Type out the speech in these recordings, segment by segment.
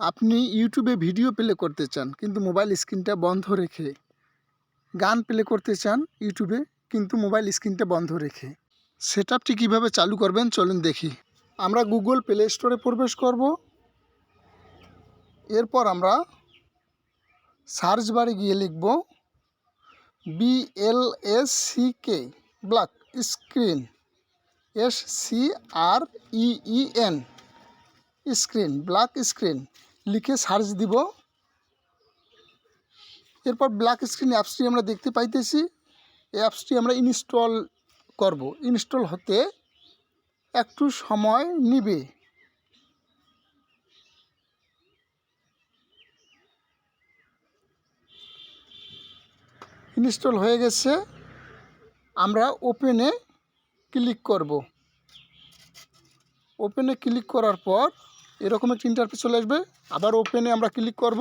আপনি ইউটিউবে video play করতে চান, কিন্তু মোবাইল স্ক্রিনটা বন্ধ রেখে গান প্লে করতে চান ইউটিউবে কিন্তু মোবাইল স্ক্রিনটা বন্ধ রেখে। সেট আপটি কীভাবে চালু করবেন চলুন দেখি। আমরা গুগল প্লে স্টোরে প্রবেশ করব। এরপর আমরা সার্চ বারে গিয়ে লিখব বিএলএসসিকে black screen S C R E N screen black screen লিখে সার্চ দিব। এরপর ব্ল্যাক স্ক্রিন অ্যাপসটি আমরা দেখতে পাইতেছি। এই অ্যাপসটি আমরা ইনস্টল করব। ইনস্টল হতে একটু সময় নিবে। ইনস্টল হয়ে গেছে। আমরা ওপেনে ক্লিক করব। ওপেনে ক্লিক করার পর এরকম একটি ইন্টারফেস চলে আসবে। আবার ওপেনে আমরা ক্লিক করব।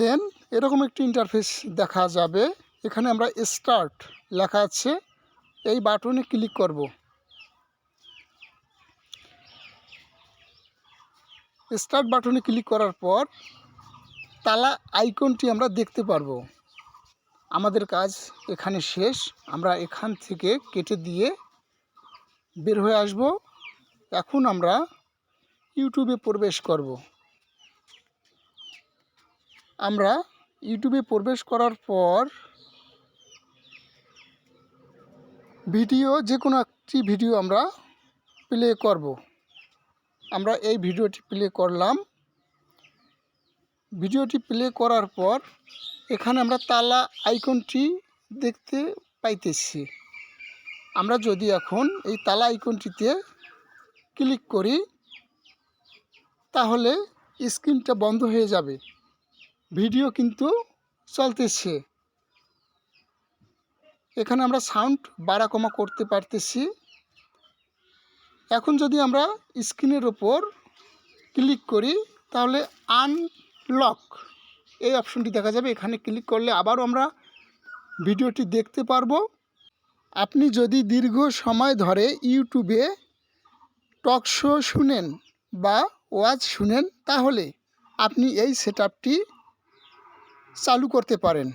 দেন এরকম একটি ইন্টারফেস দেখা যাবে। এখানে আমরা স্টার্ট লেখা আছে। এই বাটনে ক্লিক করব। স্টার্ট বাটনে ক্লিক করার পর তালা আইকনটি আমরা দেখতে পারব। আমাদের কাজ এখানে শেষ। আমরা এখান থেকে কেটে দিয়ে বের হয়ে আসব। এখন আমরা ইউটিউবে প্রবেশ করব। আমরা ইউটিউবে প্রবেশ করার পর ভিডিও যে কোনো একটি ভিডিও আমরা প্লে করব। আমরা এই ভিডিওটি প্লে করলাম। ভিডিওটি প্লে করার পর এখানে আমরা তালা আইকনটি দেখতে পাইতেছি। আমরা যদি এখন এই তালা আইকনটিতে ক্লিক করি, তাহলে স্ক্রিনটা বন্ধ হয়ে যাবে। ভিডিও কিন্তু চলতেছে। এখানে আমরা সাউন্ড বাড়া কমা করতে পারতেছি। এখন যদি আমরা স্ক্রিনের ওপর ক্লিক করি, তাহলে আনলক এই অপশনটি দেখা যাবে। এখানে ক্লিক করলে আবারও আমরা ভিডিওটি দেখতে পারব। আপনি যদি দীর্ঘ সময় ধরে ইউটিউবে টক শো শুনেন বা ওয়াজ শুনেন, তাহলে আপনি এই সেট চালু করতে পারেন।